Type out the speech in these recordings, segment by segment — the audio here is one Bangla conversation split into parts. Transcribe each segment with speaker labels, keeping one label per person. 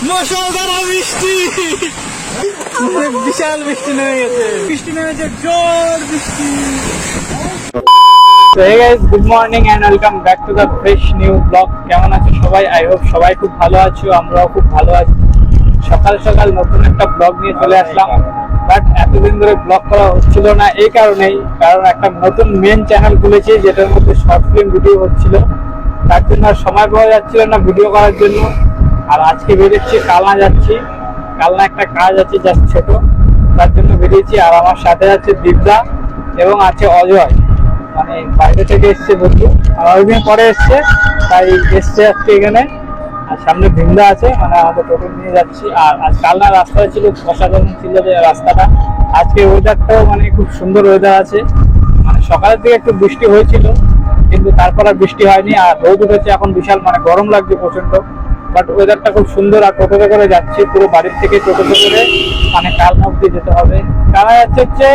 Speaker 1: বৃষ্টি বিশাল বৃষ্টি নেমে গেছে। বৃষ্টি নেমেছে জোর বৃষ্টি তো hey guys good morning and welcome back to the fresh new blog কেমন আছো সবাই? আই হোপ সবাই খুব ভালো আছো আমরাও খুব ভালো আছি। সকাল সকাল নতুন একটা ব্লগ নিয়ে চলে আসলাম। বাট এতদিন ধরে ব্লগ করা হচ্ছিল না এই কারণেই কারণ একটা নতুন মেন চ্যানেল খুলেছি যেটার মধ্যে শর্ট ফিল্ম ভিডিও হচ্ছিল। তার জন্য আর সময় পাওয়া যাচ্ছিল না ভিডিও করার জন্য। আর আজকে বেরোচ্ছি, কালনা যাচ্ছি। কালনা একটা কাজ আছে জাস্ট ছোট। তার জন্য বেরিয়েছি আর আমার সাথে আছে দীপদা এবং আছে অজয়। মানে বাইরে থেকে এসছে বন্ধু। আর অনেকদিন পরে এসছে, তাই এসছে আজকে এখানে। আর সামনে ভিন্দা আছে মানে আমাদের টোটো নিয়ে যাচ্ছি। আর আজ কালনা রাস্তাটা ছিল, অসাধারণ ছিল যে রাস্তাটা। আজকে ওয়েদারটাও মানে খুব সুন্দর ওয়েদার আছে। মানে সকালের দিকে একটু বৃষ্টি হয়েছিল, কিন্তু তারপর আর বৃষ্টি হয়নি। আর রোদ উঠেছে, এখন বিশাল মানে গরম লাগছে প্রচণ্ড বাট ওয়েদারটা খুব সুন্দর আর টোটোতে করে যাচ্ছি পুরো বাড়ির থেকে টোটোতে করে। মানে কালনা অব্দি যেতে হবে। কালনা যাচ্ছে হচ্ছে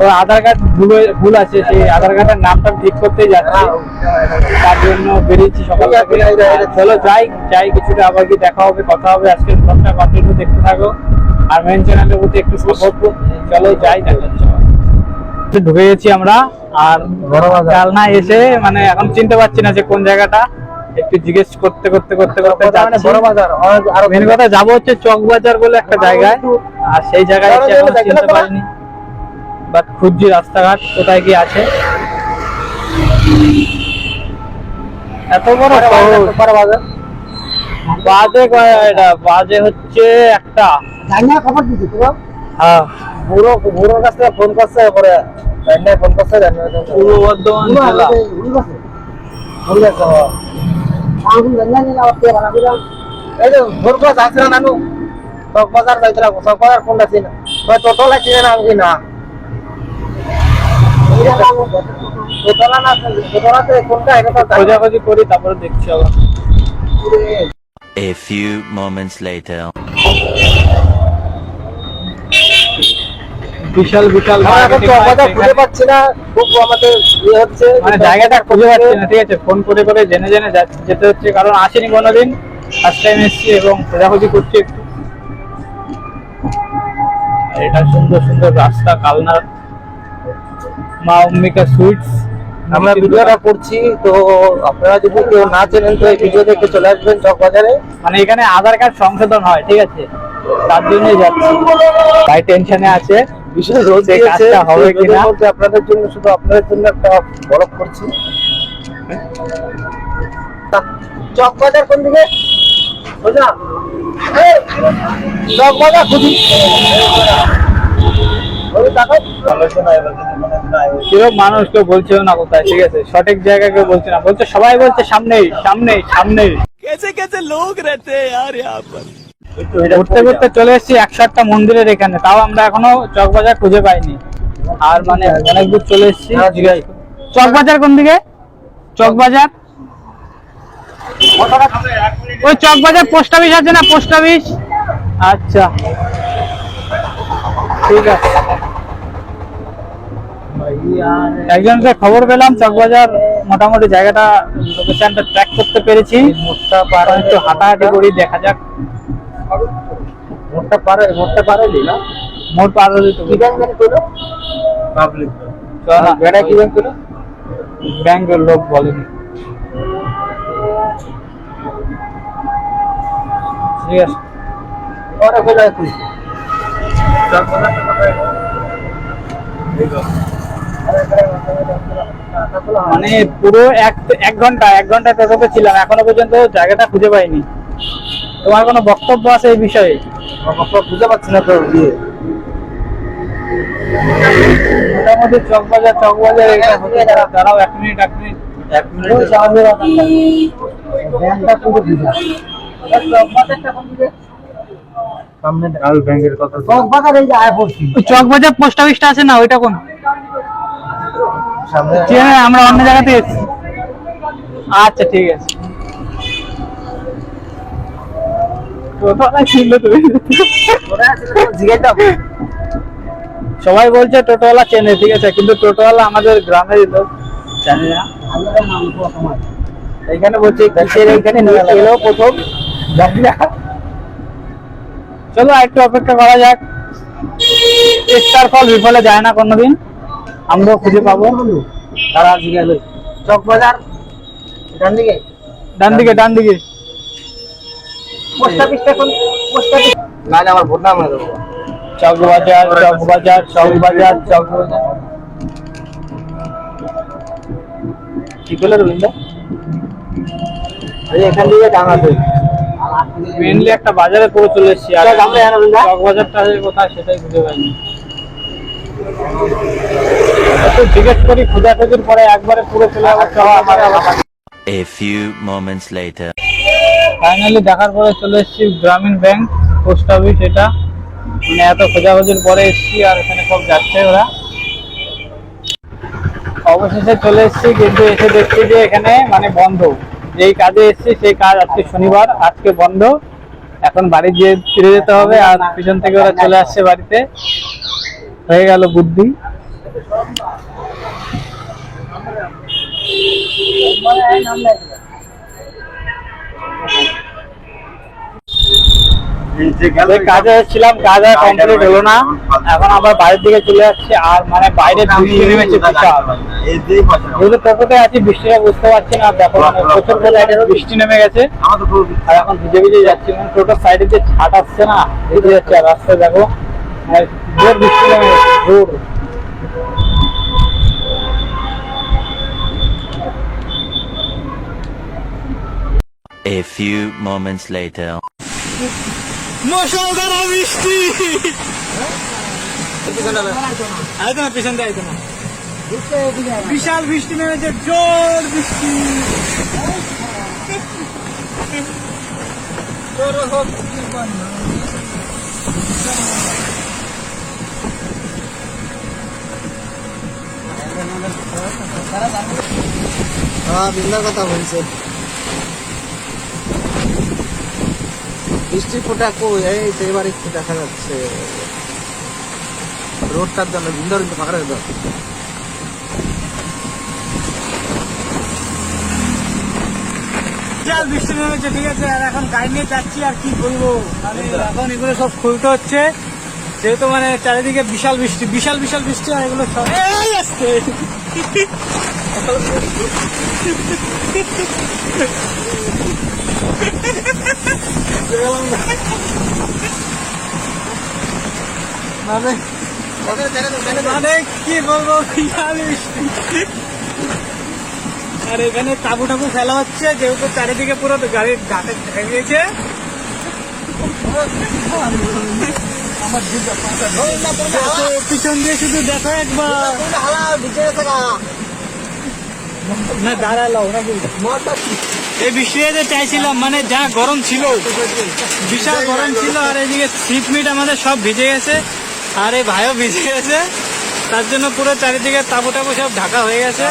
Speaker 1: ওর আধার কার্ড ভুল ভুল আছে সেই আধার কার্ডের নামটা ঠিক করতেই যাচ্ছি। তার জন্য বেরিয়েছি সকাল চলো যাই যাই কিছুটা আবার কি দেখা হবে কথা হবে। আজকে ব্লগটা কন্টিনিউ দেখতে থাকো। আর মেন চ্যানেলের প্রতি একটু সাপোর্ট চলো যাই দেখা ঢুকে গেছি আমরা আর কালনা এসে মানে এখন চিনতে পারছি না যে কোন জায়গাটা। একটু জিজ্ঞেস করতে করতে করতে করতে যাচ্ছি। আর মেন কথা যাব হচ্ছে চক বাজার বলে একটা জায়গায়। আর সেই জায়গায় এসে এখনও চিনতে পারিনি। বাট খুঁজছি রাস্তাঘাট কোথায় কি আছে। এত বড় শহর। বাজে কয়টা বাজে হচ্ছে একটা।
Speaker 2: খবর দিছি তো
Speaker 1: হ্যাঁ।
Speaker 2: বুড়ো বুড়োর কাছ ফোন করছে পরে ফোন করছে
Speaker 1: পূর্ব বর্ধমান জেলা।
Speaker 2: এই যে ভোরকো যাচ্ছিল নানু চক বাজার যাইছিলাম চক বাজার কোনটা চিনা ওই টোটো লাগছে না আমি না টোটোলা না কোনটা এটা তো জানি
Speaker 1: খোঁজাখুঁজি করি তারপরে দেখছি
Speaker 3: A few moments later.
Speaker 1: বিশাল বিশাল
Speaker 2: এখন খুঁজে পাচ্ছি না খুব আমাদের ইয়ে হচ্ছে
Speaker 1: মানে জায়গাটা খুঁজে পাচ্ছি না ঠিক আছে ফোন করে করে জেনে জেনে যেতে হচ্ছে কারণ আসেনি কোনোদিন। ফার্স্ট টাইম এসেছি এবং খোঁজাখুঁজি করছি একটু। এটা সুন্দর সুন্দর রাস্তা কালনার মা অম্বিকা সুইটস
Speaker 2: আমরা ভিডিওটা করছি তো আপনারা যদি কেউ না চেনেন তো এই ভিডিও দেখে চলে আসবেন চক বাজারে
Speaker 1: মানে এখানে আধার কার্ড সংশোধন হয় ঠিক আছে? তার জন্যই যাচ্ছি। তাই টেনশনে আছে।
Speaker 2: বিশেষ রোদ দিয়েছে
Speaker 1: হবে কিনা?
Speaker 2: আপনাদের জন্য শুধু আপনাদের জন্য একটা বরফ করছি চক বাজার কোন দিকে? চক বাজার খুঁজি।
Speaker 1: মানুষ কেউ বলছেও না কোথায় ঠিক আছে? সঠিক জায়গা কেউ বলছে না। বলছে সবাই বলছে সামনেই সামনেই সামনেই।
Speaker 3: কেসে কেসে লোক রেতে আর
Speaker 1: ঘুরতে ঘুরতে চলে এসেছি একশো একটা মন্দিরের এখানে। তাও আমরা এখনও চকবাজার খুঁজে পাইনি। আর মানে অনেক দূর চলে এসেছি।
Speaker 2: হ্যাঁ,
Speaker 1: চকবাজার কোন দিকে? চকবাজার? ওই চকবাজার পোস্ট অফিস আছে না পোস্ট অফিস আচ্ছা। ঠিক আছে। একজনকে খবর পেলাম চকবাজার মোটামুটি জায়গাটা লোকেশনটা ট্র্যাক করতে পেরেছি।
Speaker 2: মোটটা পার
Speaker 1: একটু হাঁটাহাঁটি করি দেখা যাক।
Speaker 2: মোটটা পারে মোটটা পারেলি না?
Speaker 1: মোট পার হলে তো
Speaker 2: কি ব্যাংক কইলো
Speaker 1: পাবলিক
Speaker 2: বেড়া কি ব্যাংক
Speaker 1: ব্যাংকের লোক বলেনি। ঠিক আছে।
Speaker 2: তুই।
Speaker 1: মানে পুরো এক এক ঘণ্টা এক ঘণ্টা টোটোতে ছিলাম এখনও পর্যন্ত জায়গাটা খুঁজে পাইনি। তোমার কোনো বক্তব্য আছে এই বিষয়ে?
Speaker 2: বুঝতে পারছি না তো
Speaker 1: মোটামুটি চকবাজার চকবাজার এটা হতে দাঁড়াও এক মিনিট এক মিনিট।
Speaker 2: এক সামনে আর ব্যাংকের কথা চকবাজার এই যে আয় পড়ছি।
Speaker 1: চকবাজার পোস্ট অফিসটা আছে না ওইটা কোন?
Speaker 2: সামনে
Speaker 1: আমরা অন্য জায়গাতে এসেছি আচ্ছা ঠিক আছে। সবাই বলছে টোটোওয়ালা চেনে ঠিক আছে কিন্তু টোটোওয়ালা আমাদের গ্রামের লোক। জানি না
Speaker 2: এইখানে বলছে কিসের এইখানে নিয়ে এলো প্রথম। জানি না
Speaker 1: চলো একটু অপেক্ষা করা যাক। চেষ্টার ফল বিফলে যায় না কোনোদিন। আমরাও খুঁজে পাবো।
Speaker 2: তারা জিজ্ঞাসা চক বাজার ডান দিকে
Speaker 1: ডান দিকে ডান দিকে
Speaker 2: পোস্ট অফিসটা এখন পোস্ট অফিস না না আমার ভোট নাম দেবো।
Speaker 1: চক বাজার চক বাজার চক বাজার চক কি করলে রবীন্দ্র?
Speaker 2: এখান থেকে ডাঙা তুই
Speaker 1: মেনলি একটা বাজারে পুরো চলে এসেছি। আর
Speaker 2: চল, আমরা এখানে রবীন্দ্র।
Speaker 1: চক বাজারটা কোথায় সেটাই খুঁজে পাইনি একটু জিজ্ঞেস করি খোঁজাখুঁজির পরে একবারে পুরো চলে যাব চল আমার
Speaker 3: A few moments later.
Speaker 1: Finally দেখার পরে চলে এসেছি গ্রামীণ ব্যাংক, পোস্ট অফিস এটা। মানে এত খোঁজাখুঁজির পরে এসেছি আর এখানে সব যাচ্ছে ওরা। অবশেষে চলে এসেছি, কিন্তু এসে দেখছি যে এখানে মানে বন্ধ। যেই কাজে এসেছি, সেই কাজ আজকে শনিবার, আজকে বন্ধ। এখন বাড়ি গিয়ে ফিরে যেতে হবে আর পিছন থেকে ওরা চলে আসছে বাড়িতে। হয়ে গেল বুদ্ধি। ওই কাজে এসেছিলাম কাজ আর কমপ্লিট হলো না। এখন আবার বাইরের দিকে চলে যাচ্ছে আর মানে বাইরে বৃষ্টি নেমেছে বিশাল। যেহেতু টোটোতে আছি বৃষ্টিটা বুঝতে পারছি না দেখো মানে প্রচুর পরিমাণে বৃষ্টি নেমে গেছে। আর এখন ভিজে ভিজে যাচ্ছি মানে টোটোর সাইডে যে ছাট আসছে না ভিজে যাচ্ছে আর রাস্তায় দেখো মানে জোর বৃষ্টি নেমে গেছে জোর।
Speaker 3: A few moments later.
Speaker 1: মশালদারা বৃষ্টি আইতো না পেছন দিয়ে আইতো না। বিশাল বৃষ্টি নেমেছে জোর বৃষ্টি
Speaker 2: হ্যাঁ কথা বলছে। বৃষ্টি ফোটা কই? এই তো এবার একটু দেখা যাচ্ছে। রোডটার জন্য কিন্তু ফাঁকা রেখে
Speaker 1: বিশাল বৃষ্টি নেমেছে ঠিক আছে? আর এখন গাড়ি নিয়ে যাচ্ছি আর কি করব মানে এখন এগুলো সব খুলতে হচ্ছে। যেহেতু মানে চারিদিকে বিশাল বৃষ্টি বিশাল বিশাল বৃষ্টি আর এগুলো সব আসছে মানে মানে কি বলব আর এখানে তাবু টাবু ফেলা হচ্ছে যেহেতু চারিদিকে পুরো গাড়ির ঢাকা ঢেকে গিয়েছে পিছন দিয়ে শুধু দেখো একবার। না দাঁড়াল নাকি এই বৃষ্টিতে চাইছিলাম মানে যা গরম ছিল, বিশাল গরম ছিল, আর এদিকে সিট মিট আমাদের সব ভিজে গেছে, আর এই ভাইও ভিজে গেছে, তার জন্য পুরো চারিদিকে তাবু টাবু সব ঢাকা হয়ে গেছে।